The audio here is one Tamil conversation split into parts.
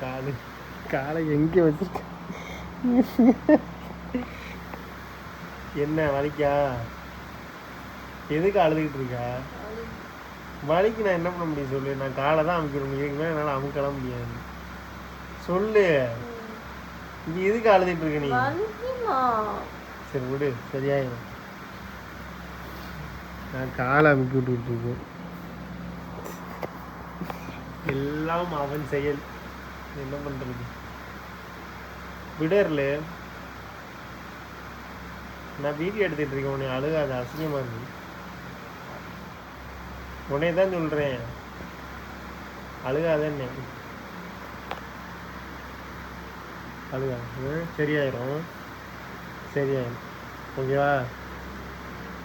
காலு. காலை எங்கே வச்சிருக்க? என்ன வலிக்கா? எதுக்கு அழுதுகிட்டு இருக்கா? வலிக்கு நான் என்ன பண்ண முடியும் சொல்லு? நான் காலை தான் அமுக்கிட முடியும். என்னால் அமுக்கலாம் முடியாது. சொல்லு. நீ எதுக்கு அழுதுட்டு இருக்க நீ? சரி விடு சரியாயிடும் நான் காலை அமுக்கி விட்டுக்கிட்டு இருக்கேன். எல்லாம் அவன் செயல். என்ன பண்றது? விடர்ல நான் வீடியோ எடுத்துட்டு இருக்கேன் உன்னை அழுகாத அசிங்கமா இருக்கு. உன்னை தான் சொல்றேன். அழுகாதன்னு அழுகா ம், சரியாயிரும். சரியாயிரும். ஓகேவா?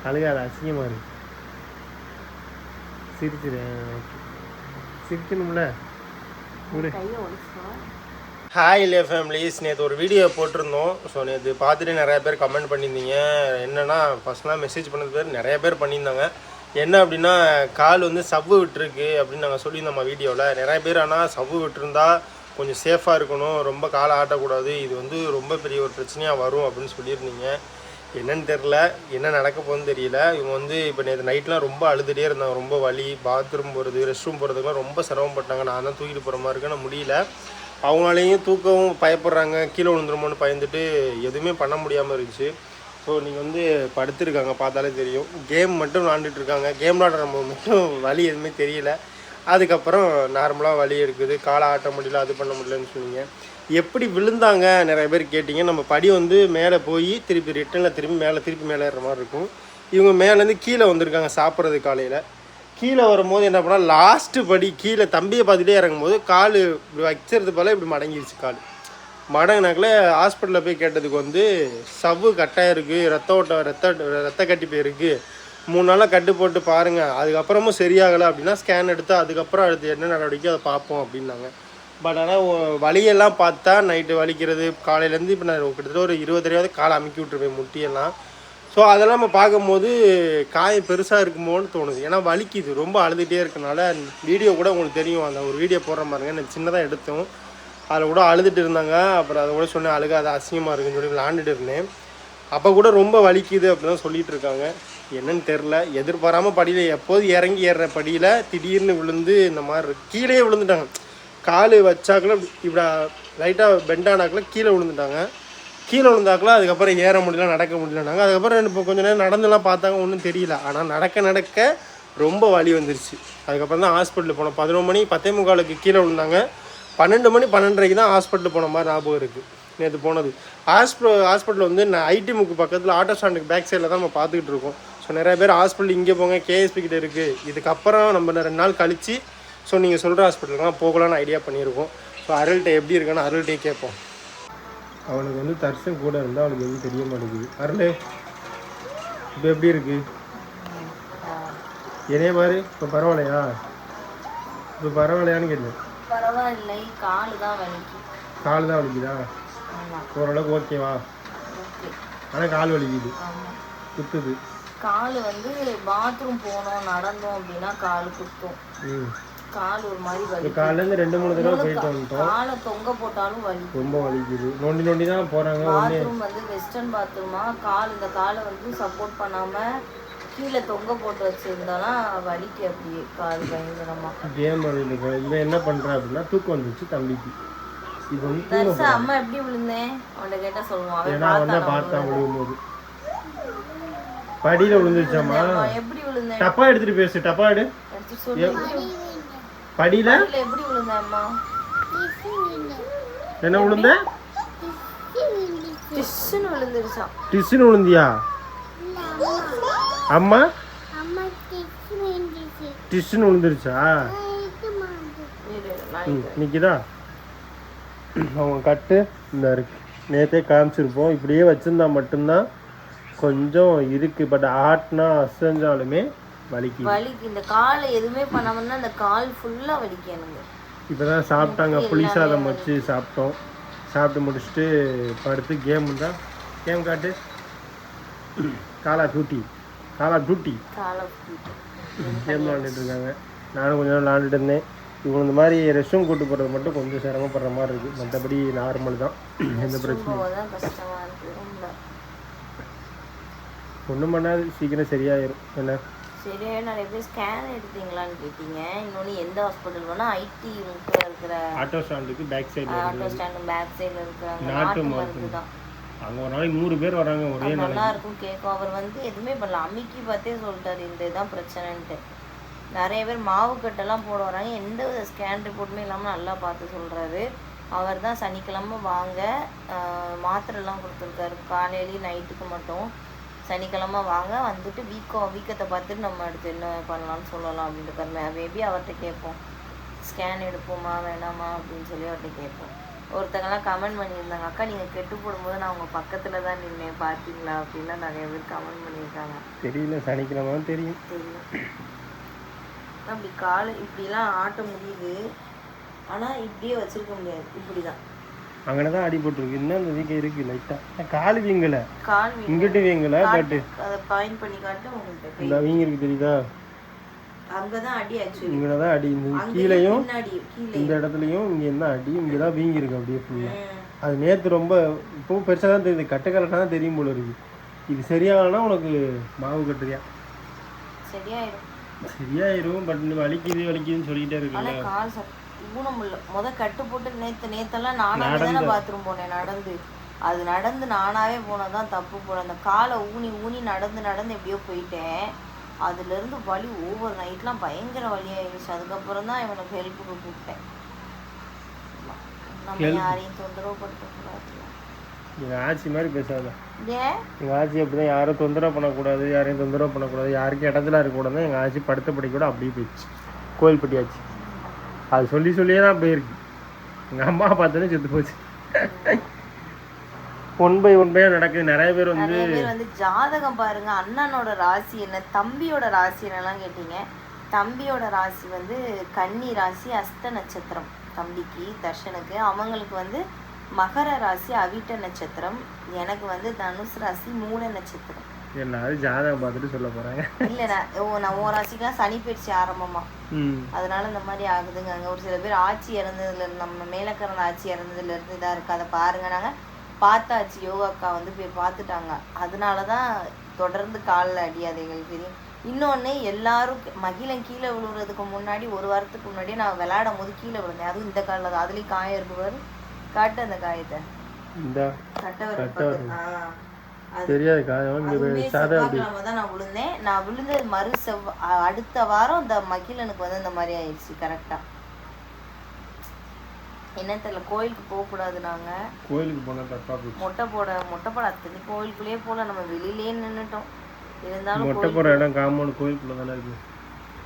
அழுகாத அசிங்கமா இருக்கு சிரிச்சிரு. சிரிக்கணும்ல? ஒடிச்சுக்கோ. ஹாய் இல்லையா ஃபேமிலிஸ் நேற்று ஒரு வீடியோ போட்டிருந்தோம். ஸோ நேற்று பார்த்துட்டு நிறைய பேர் கமெண்ட் பண்ணியிருந்தீங்க. என்னென்னா ஃபஸ்ட்லாம் மெசேஜ் பண்ணது பேர் நிறைய பேர் பண்ணியிருந்தாங்க. என்ன அப்படின்னா கால் வந்து சவ்வு விட்டுருக்கு அப்படின்னு நாங்கள் சொல்லியிருந்தோம் நம்ம வீடியோவில் நிறைய பேர் ஆனால் சவ்வு விட்டுருந்தா கொஞ்சம் சேஃபாக இருக்கணும். ரொம்ப காலை ஆட்டக்கூடாது. இது வந்து ரொம்ப பெரிய ஒரு பிரச்சனையாக வரும் அப்படின்னு சொல்லியிருந்தீங்க. என்னன்னு தெரில என்ன நடக்க போகுதுன்னு தெரியல. இவங்க வந்து இப்போ நேற்று நைட்லாம் ரொம்ப அழுதுகிட்டே இருந்தாங்க. ரொம்ப வலி பாத்ரூம் போகிறது ரெஸ்ட் ரூம் போகிறதுக்குலாம் ரொம்ப சிரமப்பட்டாங்க நான் தான் தூக்கிட்டு போகிற மாதிரி இருக்கு முடியல. அவங்களாலையும் தூக்கவும் பயப்படுறாங்க. கீழே விழுந்துருமோன்னு பயந்துட்டு எதுவுமே பண்ண முடியாமல் இருந்துச்சு. ஸோ நீங்கள் வந்து படுத்துருக்காங்க. பார்த்தாலே தெரியும். கேம் மட்டும் விளாண்டுட்டு இருக்காங்க. கேம் விளாடுற மட்டும் வலி எதுவுமே தெரியல. அதுக்கப்புறம் நார்மலாக வலி இருக்குது காலை ஆட்ட முடியல அது பண்ண முடியலன்னு சொன்னீங்க. எப்படி விழுந்தாங்க? நிறைய பேர் கேட்டிங்க. நம்ம படி வந்து மேலே போய் திருப்பி ரிட்டனில் திரும்பி மேலே திருப்பி மேலே ஏறுற மாதிரி இருக்கும். இவங்க மேலேருந்து கீழே வந்திருக்காங்க சாப்பிட்றது காலையில். கீழே வரும்போது என்ன பண்ணால் லாஸ்ட்டு படி கீழே தம்பியை பார்த்துட்டே இறங்கும்போது கால் இப்படி வைக்கிறது போல் இப்படி மடங்கிருச்சு கால். மடங்கினாக்கில் ஹாஸ்பிட்டலில் போய் கேட்டதுக்கு வந்து சவ்வு கட்டாயம் இருக்குது ரத்த ஓட்டம் ரத்த ரத்த கட்டி போயிருக்கு மூணு நாளாக கட்டு போட்டு பாருங்கள் அதுக்கப்புறமும் சரியாகலை அப்படின்னா ஸ்கேன் எடுத்து அதுக்கப்புறம் அடுத்து என்ன நடவடிக்கை அதை பார்ப்போம் அப்படின்னாங்க. பட் ஆனால் வலியெல்லாம் பார்த்தா நைட்டு வலிக்கிறது காலையிலேருந்து இப்போ நான் கிட்டத்தட்ட ஒரு இருபது தடவையாவது காலை அமுக்கி விட்டுருப்பேன் முட்டியெல்லாம். ஸோ அதெல்லாம் நம்ம பார்க்கும்போது காயம் பெருசாக இருக்குமோன்னு தோணுது. ஏன்னா வலிக்குது. ரொம்ப அழுதுகிட்டே இருக்கனால வீடியோ கூட உங்களுக்கு தெரியும். அந்த ஒரு வீடியோ போடுற பாருங்க நான் சின்னதாக எடுத்தோம். அதில் கூட அழுதுட்டு இருந்தாங்க. அப்புறம் அதை கூட சொன்னேன் அழுகாத அசிங்கமாக இருக்குன்னு சொல்லி விளாண்டுட்டு இருந்தேன். அப்போ கூட ரொம்ப வலிக்குது அப்படின்னு சொல்லிகிட்டு இருக்காங்க. என்னன்னு தெரில எதிர்பாராமல் படியில் எப்போது இறங்கி ஏறுற படியில் திடீர்னு விழுந்து இந்த மாதிரி கீழே விழுந்துட்டாங்க. கால் வச்சாக்குல இப்படி லைட்டாக பெண்டானாக்கில் கீழே விழுந்துட்டாங்க. கீழே விழுந்தாக்குல அதுக்கப்புறம் ஏற முடியல நடக்க முடியலனாங்க. அதுக்கப்புறம் இப்போ கொஞ்சம் நேரம் நடந்துலாம் பார்த்தாங்க ஒன்றும் தெரியல. ஆனால் நடக்க நடக்க ரொம்ப வலி வந்துருச்சு. அதுக்கப்புறம் தான் ஹாஸ்பிட்டல் போனோம். பதினொரு மணி பத்தே முக்காலுக்கு கீழே விழுந்தாங்க. பன்னெண்டு மணி பன்னெண்டரைக்கு தான் ஹாஸ்பிட்டல் போன மாதிரி ஞாபகம் இருக்குது நேற்று போனது. ஹாஸ்பிட்டல் ஹாஸ்பிட்டல் வந்து நான் ஐடி முக்கு பக்கத்தில் ஆட்டோ ஸ்டாண்டுக்கு பேக் சைடில் தான் நம்ம பார்த்துக்கிட்டு இருக்கோம். ஸோ நிறைய பேர் ஹாஸ்பிட்டல் இங்கே போங்க கேஎஸ்பி கிட்ட இருக்குது இதுக்கப்புறம் நம்ம ரெண்டு நாள் கழிச்சு ஸோ நீங்கள் சொல்கிற ஹாஸ்பிட்டலுக்குலாம் போகலான்னு ஐடியா பண்ணியிருக்கோம். ஸோ அருள்கிட்ட எப்படி இருக்குன்னு அருள்கிட்டே கேட்போம். அவனுக்கு வந்து தர்ஷன் கூட இருந்தால் அவனுக்கு எதுவும் தெரிய மாட்டேங்குது. அருள் இப்போ எப்படி இருக்கு? என்னைய பாரு இப்போ பரவாயில்லையா? இப்போ பரவாயில்லையான்னு கேட்டேன். பரவாயில்லை காலு தான் வலிக்கு. கால் தான் வலிக்குதா? ஓரளவுக்கு ஓகேவா ஓகே ஆனால் கால் வலிக்குது. குத்துது. கால் வந்து பாத்ரூம் போனோம் நடந்தோம் அப்படின்னா கால் குத்தும். கால் ஒரு மாதிரி வலி காலையிலேருந்து ரெண்டு மூணு தடவை போயிட்டு வந்துட்டோம். காலை தொங்க போட்டாலும் வலி. ரொம்ப வலிக்குது. நோண்டி நோண்டி தான் போகிறாங்க பாத்ரூம் வந்து வெஸ்டர்ன் பாத்ரூமா கால் இந்த காலை வந்து சப்போர்ட் பண்ணாம கீழே தொங்க போட்டு வச்சிருந்தாலும் வலிக்கு அப்படியே கால் பயங்கரமா. கேம் விளையாடுங்க இவன் என்ன பண்ணுறான் அப்படின்னா தூக்கம் வந்துச்சு தம்பிக்கு. இப்போ வந்து அம்மா எப்படி விழுந்தேன்? அவன்கிட்ட கேட்டா சொல்லுவான். அவன் ஏன்னா பார்த்தானா பார்த்தா விழுகும்போது. படியில் விழுந்துருச்சாமா அவன் எப்படி விழுந்தேன்? டப்பா எடுத்துட்டு பேசு டப்பா எடு. படியில எப்படி விழுந்தேன் அம்மா என்ன விழுந்த? டிஷ்ஷுன்னு விழுந்துருச்சான் டிஸ்ஸுன்னு விழுந்தியா? அம்மா? டிஸ்ஸுன்னு விழுந்துருச்சா? நிற்கிதா அவங்க கட்டு இந்த இருக்கு. நேற்றே காமிச்சிருப்போம். இப்படியே வச்சிருந்தா மட்டும்தான் கொஞ்சம் இருக்கு பட் ஆட்டினா அசைஞ்சாலுமே வலிக்கு வலிக்கு. இந்த காலை எதுவுமே பண்ணாமன்னா இந்த கால் ஃபுல்லா வலிக்கு எனக்கு. சாப்பிட்டாங்க. புளி சாதம் வச்சு சாப்பிட்டோம். சாப்பிட்டு முடிச்சுட்டு படுத்து கேம் தான் கேம் காட்டு. Call of duty call of duty காலை கேம் விளாண்டுட்டு இருக்காங்க. நானும் கொஞ்ச நேரம் விளாண்டுட்டு இருந்தேன். இவங்க இந்த மாதிரி ரெஸ்ட் ரூம் கூட்டு போகிறது மட்டும் கொஞ்சம் சிரமப்படுற மாதிரி இருக்குது மற்றபடி நார்மல் தான். எந்த பிரச்சனையும் போதான் கஷ்டமா இருக்கு ரொம்ப ஒன்றும் பண்ணாது சீக்கிரம் சரியாயிரும். என்ன? சரியா நிறைய பேர் ஸ்கேன் எடுத்தீங்களான்னு கேட்டீங்க. இன்னொன்று எந்த ஹாஸ்பிட்டல் வேணால் ஐடி இருக்கிற ஆட்டோ ஸ்டாண்டுக்கு பேக் சைடில் ஆட்டோ ஸ்டாண்டு பேக் சைடில் இருக்கிறாங்க. நாட்டு மருந்து. தான். அங்கே ஒரு நாளைக்கு நூறு பேர் வராங்க ஒரே நல்லா இருக்கும் கேட்கும். அவர் வந்து எதுவுமே பண்ணல. அமுக்கி பார்த்தே சொல்லிட்டாரு இந்த இதான் பிரச்சனைன்ட்டு. நிறைய பேர் மாவு கட்டெல்லாம் போட வராங்க. எந்த வித ஸ்கேன் ரிப்போர்ட்டுமே இல்லாமல் நல்லா பார்த்து சொல்கிறாரு அவர் தான் சனிக்கிழமை வாங்க மாத்திரைலாம் கொடுத்துருக்காரு. காலையிலேயும் நைட்டுக்கு மட்டும். சனிக்கிழமை வாங்க வந்துட்டு வீக்கம் வீக்கத்தை பார்த்துட்டு நம்ம அடுத்து என்ன பண்ணலாம்னு சொல்லலாம் அப்படின்ட்டு மேபி அவர்கிட்ட கேட்போம். ஸ்கேன் எடுப்போமா வேணாமா அப்படின்னு சொல்லி அவர்கிட்ட கேட்போம். ஒருத்தங்கலாம் கமெண்ட் பண்ணியிருந்தாங்க. அக்கா நீங்கள் கெட்டு போடும்போது நான் உங்கள் பக்கத்தில் தான் நின்னேன். பார்த்தீங்களா அப்படின்லாம் நிறைய பேர் கமெண்ட் பண்ணியிருக்காங்க. தெரியல சனிக்கிழமை தெரியும். தெரியும். அப்படி கால் இப்படிலாம் ஆட்ட முடியுது. ஆனால் இப்படியே வச்சிருக்க முடியாது. இப்படி தான் அங்கே தான் அடிபட்டுருக்கு இன்னும் அந்த வீக்கம் இருக்குது லைட்டாக கால் வீங்கலை? கால் வீங்க இங்கிட்டு வீங்கலை பட்டு. அதை பாயிண்ட் பண்ணி காட்டு இந்த வீங்கிருக்கு தெரியுதா? அங்கே தான் அடி ஆக்சுவலி இங்கே தான் அடி. இந்த கீழேயும் இந்த இடத்துலையும் இங்கே என்ன அடி இங்கே தான் வீங்கிருக்கு அப்படியே ஃபுல்லாக. அது நேற்று ரொம்ப இப்போவும் பெருசாக தான் தெரியுது. கட்டுக்கலட்டாக தான் தெரியும் போல இருக்கு. இது சரியாகலன்னா உனக்கு மாவு கட்டுறியா? சரியாயிடும் சரியாயிரும் பட் வலிக்குது வலிக்குதுன்னு சொல்லிக்கிட்டே இருக்குல்ல. ஊனம் இல்ல. முத கட்டு போட்டு நேத்து நேத்தெல்லாம் நானாவே தானே பாத்ரூம் போனேன் நடந்து. அது நடந்து நானாவே போனதான் தப்பு போல. அந்த காலை ஊனி ஊனி நடந்து நடந்து எப்படியோ போயிட்டேன். அதுல இருந்து வலி ஓவர் நைட்லாம் பயங்கர வலி ஆயிடுச்சு. அதுக்கப்புறம் தான் இவனுக்கு ஹெல்ப்புக்கு கூப்பிட்டேன். நம்ம யாரையும் தொந்தரவு படுத்தக்கூடாது ஆட்சி மாதிரி பேசாத. ஏன் எங்கள் ஆட்சி அப்படி தான் யாரும் தொந்தரவு பண்ணக்கூடாது யாரையும் தொந்தரவு பண்ணக்கூடாது யாருக்கும் இடத்துல இருக்கக்கூடாது எங்கள் ஆட்சி படுத்த படி கூட அப்படியே போயிடுச்சு. கோயில்பட்டி ஆச்சு. அது சொல்லி சொல்லியே தான் போயிருக்கு. எங்கள் அம்மா பார்த்தோன்னே செத்து போச்சு. ஒன் பை ஒன் பையாக நடக்குது. நிறைய பேர் வந்து நிறைய பேர் வந்து ஜாதகம் பாருங்க. அண்ணனோட ராசி என்ன? தம்பியோட ராசி என்னலாம் கேட்டீங்க? தம்பியோட ராசி வந்து கன்னி ராசி அஸ்த நட்சத்திரம். தம்பிக்கு தர்ஷனுக்கு. அவங்களுக்கு வந்து மகர ராசி அவிட்ட நட்சத்திரம். எனக்கு வந்து தனுஷ் ராசி மூல நட்சத்திரம். எல்லாரும் ஜாதகம் பார்த்துட்டு சொல்ல போகிறாங்க இல்லை நான் ஓ நான் ஓ சனி பயிற்சி ஆரம்பமா. அதனால இந்த மாதிரி ஆகுதுங்க. ஒரு சில பேர் ஆட்சி இறந்ததுல இருந்து நம்ம மேலக்கரன் ஆட்சி இறந்ததுல இருந்து இதாக இருக்கு. அதை பாருங்க. நாங்கள் பார்த்தாச்சு. யோகா அக்கா வந்து போய் பார்த்துட்டாங்க. அதனால தான் தொடர்ந்து காலில் அடி அது எங்களுக்கு தெரியும். இன்னொன்று எல்லாரும் மகிழன் கீழே விழுவுறதுக்கு முன்னாடி ஒரு வாரத்துக்கு முன்னாடியே நான் விளையாடும் போது கீழே விழுந்தேன். அதுவும் இந்த காலில் தான். அதுலேயும் காயம் இருக்கு பாரு. காட்டு அந்த காயத்தை. கட்டவர். ஆ. அது தெரியாது காயம் இங்கே அதுவுமே சாதா தான் நான் விழுந்தேன். நான் விழுந்தது மறு செவ்வா அடுத்த வாரம் இந்த மகிழனுக்கு வந்து இந்த மாதிரி ஆயிடுச்சு கரெக்டாக என்ன தெரியல கோயிலுக்கு போகக்கூடாது நாங்க. கோயிலுக்கு போனால் தப்பாக போச்சு. மொட்டை போட மொட்டை போட அத்தனை கோயிலுக்குள்ளேயே போல நம்ம வெளியிலேயே நின்னுட்டோம். இருந்தாலும் மொட்டை போகிற இடம் காம்பவுண்ட் கோயிலுக்குள்ளே தானே இருக்குது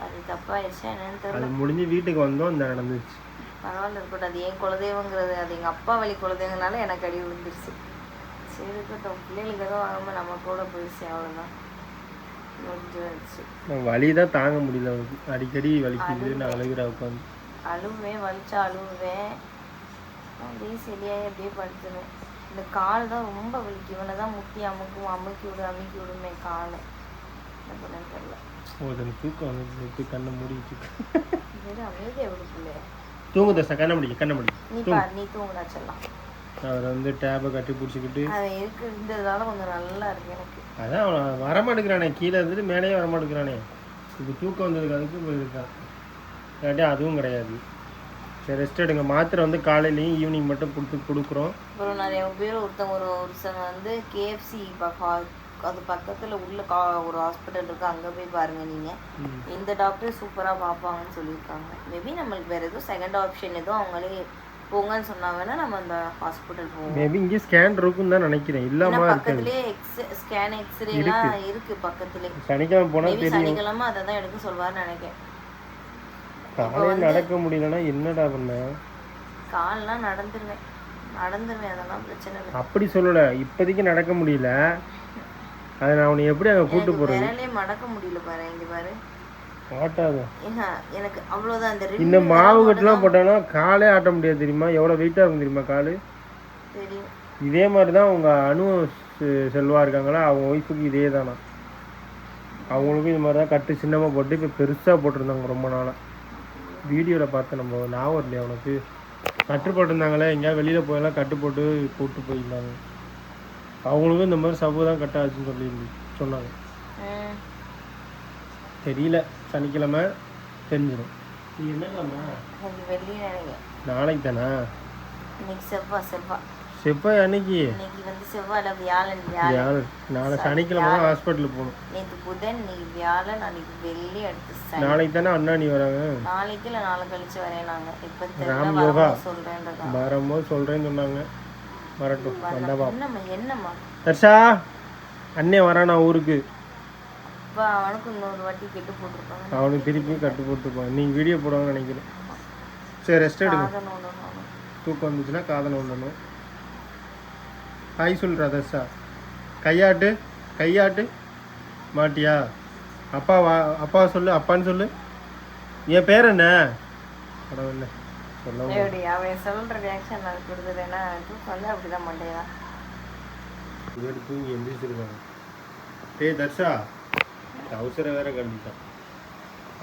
அது தப்பாயிடுச்சா என்னன்னு தெரியல. அது முடிஞ்சு வீட்டுக்கு வந்தோம் இந்த நடந்துச்சு பரவாயில்ல இருக்கட்டும் அது ஏன் குலதெய்வங்கிறது அது எங்க அப்பா வழி குலதெய்வங்கனால எனக்கு அடி விழுந்துருச்சு. சரி இருக்கட்டும் பிள்ளைகளுக்கு எதுவும் நம்ம கூட போயிடுச்சு அவ்வளோதான் வலி தான் தாங்க முடியல. அடிக்கடி வலிக்குது. நான் அழுகிற உட்காந்து அழுவேன் வலிச்சா அழுவேன் அப்படியே சரியாகி அப்படியே படுத்துவேன் இந்த கால் தான் ரொம்ப வலிக்கும். இவனை தான் முட்டி அமுக்கும் அமுக்கி விடு அமுக்கி விடுமே காலை. என்ன பண்ணேன்னு தெரியல. தூக்கம் வந்து கண்ணை மூடிட்டு அமைதியாக விடு பிள்ளைய தூங்கு தசை கண்ணை முடிக்க கண்ணை முடிக்க. நீ தூங்குடா செல்லாம். அவர் வந்து டேபை கட்டி பிடிச்சிக்கிட்டு. அவன் இருக்கு இருந்ததுனால கொஞ்சம் நல்லா இருக்கு எனக்கு. அதான் அவன் வரமாட்டேங்கிறானே. கீழே இருந்துட்டு மேலேயே வரமாட்டேங்கிறானே. இப்போ தூக்கம் வந்ததுக்கு அதுக்கு போயிருக்கான் இல்லாட்டி அதுவும் கிடையாது. சரி ரெஸ்ட் எடுங்க. மாத்திரை வந்து காலையிலையும் ஈவினிங் மட்டும் கொடுத்து கொடுக்குறோம். அப்புறம் நிறைய பேர் ஒருத்தங்க ஒரு ஒருத்தங்க வந்து கேஎஃப்சி அது பக்கத்தில் உள்ள கா ஒரு ஹாஸ்பிட்டல் இருக்கு. அங்கே போய் பாருங்க நீங்கள். இந்த டாக்டர் சூப்பராக பார்ப்பாங்கன்னு சொல்லியிருக்காங்க. மேபி நம்மளுக்கு வேறு எதுவும் செகண்ட் ஆப்ஷன் எதுவும் அவங்களே போங்கன்னு சொன்னா வேணா நம்ம அந்த ஹாஸ்பிட்டல் போவோம். மேபி இங்கே ஸ்கேன் இருக்குன்னு தான் நினைக்கிறேன். இருக்காது பக்கத்துலேயே எக்ஸ் ஸ்கேன் எக்ஸ்ரே எல்லாம் இருக்கு. பக்கத்துலேயே சனிக்கிழமை போனால் மேபி சனிக்கிழமை அதை தான் எடுக்க சொல்வாருன்னு நினைக்கிறேன். காலையில் நடக்க முடியலன்னா என்னடா பண்ண? கால்லாம் நடந்துருவேன். நடந்துருவேன் அதெல்லாம் பிரச்சனை இல்லை. அப்படி சொல்லலை. இப்போதைக்கு நடக்க முடியல. அதை நான் உன்னை எப்படி அங்கே கூட்டு விரலே மடக்க முடியல பாரு இங்க பாரு. எனக்கு அவ்வளோதான் இந்த மாவு கட்டுலாம் போட்டாலும் காலே ஆட்ட முடியாது தெரியுமா? எவ்வளோ வெயிட்டாக இருக்கும் தெரியுமா கால்? இதே மாதிரி தான் அனு செ- செல்வா இருக்காங்களா? அவங்க ஒய்ஃபுக்கு இதே தானா? அவங்களுக்கும் இது மாதிரி தான் கட்டு சின்னமாக போட்டு இப்போ பெருசாக போட்டிருந்தாங்க ரொம்ப நாளாக வீடியோவில் பார்த்து நம்ம ஞாபகம் இல்லையா உனக்கு? கட்டு போட்டிருந்தாங்களே எங்கேயா வெளியில் போயெல்லாம் கட்டு போட்டு கூப்பிட்டு போயிருந்தாங்க. அவங்களுக்கும் இந்த மாதிரி சவ்வு தான் கட்டாச்சுன்னு சொல்லி சொன்னாங்க. தெரியல. சனிக்கிழமை தெரிஞ்சிடும். நீ என்னங்கம்மா இன்னைக்கு வெள்ளி நாளைக்கு தானே இன்னைக்கு செவ்வாய் செவ்வாய் செவ்வாய் அன்னைக்கு இன்னைக்கு வந்து செவ்வாயில வியாழன் வியாழன். நாளை சனிக்கிழமை தான் ஹாஸ்பிட்டலுக்கு போகணும். நேற்று புதன் இன்னைக்கு வியாழன் நாளைக்கு வெள்ளி அடுத்து நாளைக்கு தானே அண்ணாணி வராங்க? நாளைக்கு இல்லை நாளை கழிச்சு வரேன் நாங்கள் இப்போ ராம் யோகா. வரும்போது சொல்கிறேன்றதா வரும்போது சொல்கிறேன்னு சொன்னாங்க. வரட்டும் வந்தவா என்னம்மா என்னம்மா? தர்ஷா அண்ணே வரானா ஊருக்கு. அப்பா அவனுக்கு இன்னொரு வாட்டி கெட்டு போட்டிருப்பாங்க. அவனுக்கு திருப்பி கட்டு போட்டுப்பான் நீங்கள் வீடியோ போடுவாங்கன்னு நினைக்கிறேன். சரி ரெஸ்ட் எடுங்க. தூக்கம் வந்துச்சுன்னா காதல் ஒன்றணும் ஹாய் சொல்கிறா தர்ஷா கையாட்டு கையாட்டு. மாட்டியா? அப்பா வா அப்பா சொல்லு அப்பான்னு சொல்லு. என் பேர் என்ன? பரவாயில்ல சொல்ல எப்படி அவன் சொல்கிற ரியாக்ஷன் நான் கொடுத்துட்டேன்னா தூக்கம் வந்து மாட்டேயா இவரு தூங்கி எந்திரிச்சிருக்காங்க டேய் தர்ஷா. அவசர வேற கண்டிட்டான்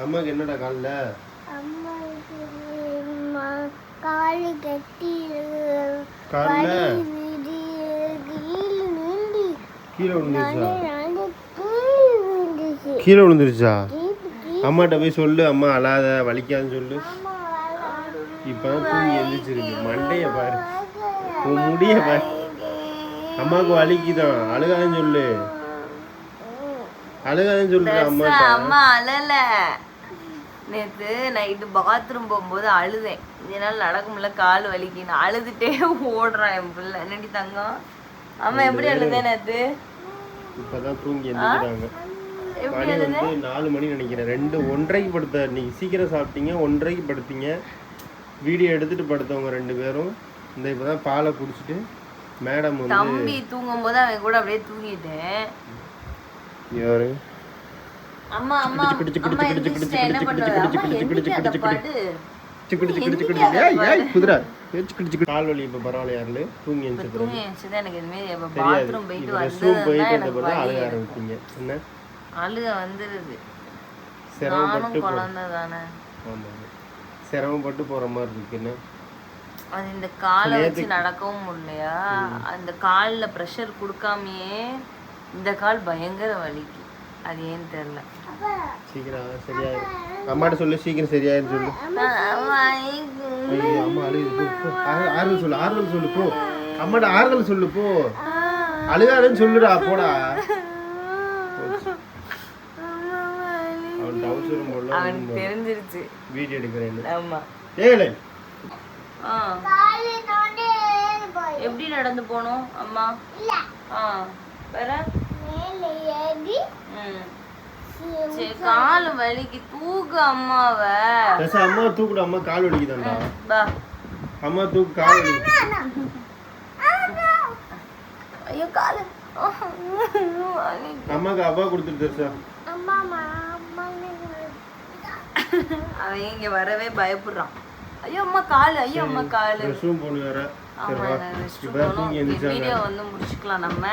அம்மாக்கு என்னடா காலில்? காலு கட்டி காலில்? கீழே விழுந்துருச்சா. கீழே விழுந்துருச்சா? அம்மாட்ட போய் சொல்லு அம்மா அழாத வலிக்காதுன்னு சொல்லு. இப்பதான் தூங்கி எந்திரிச்சிருக்கு மண்டைய பாரு. உன் முடிய பாரு. அம்மாவுக்கு வலிக்குதான். அழுகாதுன்னு சொல்லு. அழுகாதுன்னு சொல்ற அம்மாட்ட. அம்மா அழல. நேத்து நைட்டு பாத்ரூம் போகும்போது அழுதேன். என்னால் நடக்க முடியல கால் வலிக்குன்னு அழுதுட்டே ஓடுறான் என் பிள்ளை. என்னடி தங்கம்? அம்மா எப்படி அழுதேன் நேத்து? இப்பதான் தூங்கி எந்திரிக்கிறாங்க எப்படி மணி வந்து நாலு மணி நினைக்கிறேன். ரெண்டு ஒன்றரைக்கு படுத்த நீங்க சீக்கிரம் சாப்பிட்டீங்க ஒன்றரைக்கு படுத்தீங்க. வீடியோ எடுத்துட்டு படுத்தவங்க ரெண்டு பேரும். இந்த இப்பதான் பாலை குடிச்சிட்டு மேடம் வந்து தம்பி தூங்கும் போது அவன் கூட அப்படியே தூங்கிட்டேன். யாரு அம்மா அம்மா அம்மா எந்திரிச்சிட்டேன் என்ன கிடிச்சு, பண்ணுவ கிடிச்சு, அம்மா கிடிச்சு, அந்த பாடு சிக்கிடு சிக்கிடு சிக்கிடு ஏய் ஏய் குதிரை. ஏச்சு கிடிச்சு கால் வலி இப்போ பரவாயில்ல யாருல தூங்கி என்ன? அழுக வந்துருது. சிரமப்பட்டு குழந்தை சிரமப்பட்டு போற மாதிரி இருக்கு. என்ன? அது இந்த காலை வச்சு நடக்கவும் முடியலையா? அந்த கால்ல ப்ரெஷர் கொடுக்காமயே இந்த கால் பயங்கர வலிக்கு. அது ஏன்னு தெரியல. சீக்கிரம் சரியாயிரும். அம்மாட்ட சொல்லு சீக்கிரம் சரியாயிரும் சொல்லு. அம்மா அழுகுது போ, போ. ஆறு- ஆறுதல் சொல்லு ஆறுதல் சொல்லு போ. அம்மாட்ட ஆறுதல் சொல்லு போ. அழுகாதன்னு சொல்லுடா போடா. அவன் டவுசரும் போடல அவனுக்கு தெரிஞ்சிருச்சு. வீடியோ எடுக்கிறேன்னு ஆமா. ஏழை ஆ. எப்படி நடந்து போனோம் அம்மா? ஆ. வேற கால் வலிக்கு. தூக்கு அம்மாவ. பேச அம்மா தூக்குடு. அம்மா கால் வலிக்குதாண்டா பா அம்மா தூக்கு கால் ஐயோ காலு. வலி. அம்மாக்கு அப்பா கொடுத்துட்டு தர்ஷா அவன் இங்க வரவே பயப்படுறான். ஐயோ அம்மா காலு ஐயோ அம்மா காலு. ரெஸ்ட் ரூம் போன வேற. சரி ஆமா வா ரெஸ்ட் இப்போ தூங்கி வந்து முடிச்சுக்கலாம் நம்ம.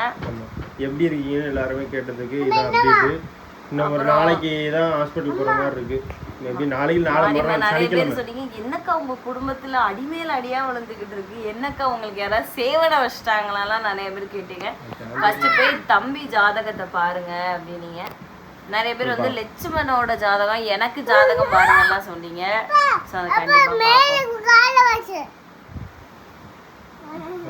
எப்படி இருக்கீங்கன்னு எல்லாருமே கேட்டதுக்கு இதான் அப்டேட் இன்னும் ஒரு நாளைக்கு தான் ஹாஸ்பிட்டல் போற மாதிரி இருக்கு. மேபி நாளைக்கு நாளை இப்ப மறுநாள் நிறைய சனிக்கிழமை. பேர் சொன்னீங்க என்னக்கா உங்க குடும்பத்துல அடிமேல் அடியா விழுந்துகிட்டு இருக்கு? என்னக்கா உங்களுக்கு யாராவது சேவனை வச்சிட்டாங்களாலாம் நிறைய பேர் கேட்டீங்க. ஃபர்ஸ்ட் போய் தம்பி ஜாதகத்தை பாருங்க அப்படின்னீங்க. நிறைய பேர் வந்து லட்சுமணோட ஜாதகம் எனக்கு ஜாதகம் பாருங்கலாம் சொன்னீங்க. ஸோ அதை கண்டிப்பா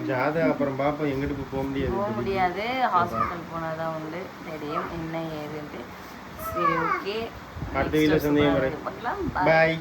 ஜாதகம் அப்புறம் பார்ப்போம் எங்கிட்டு போக முடியாது போக முடியாது. ஹாஸ்பிட்டல் போனாதான் உண்டு. தெரியும் என்ன ஏதுன்ட்டு. சரி ஓகே அடுத்த வீடியோ சந்தேகம் பாய்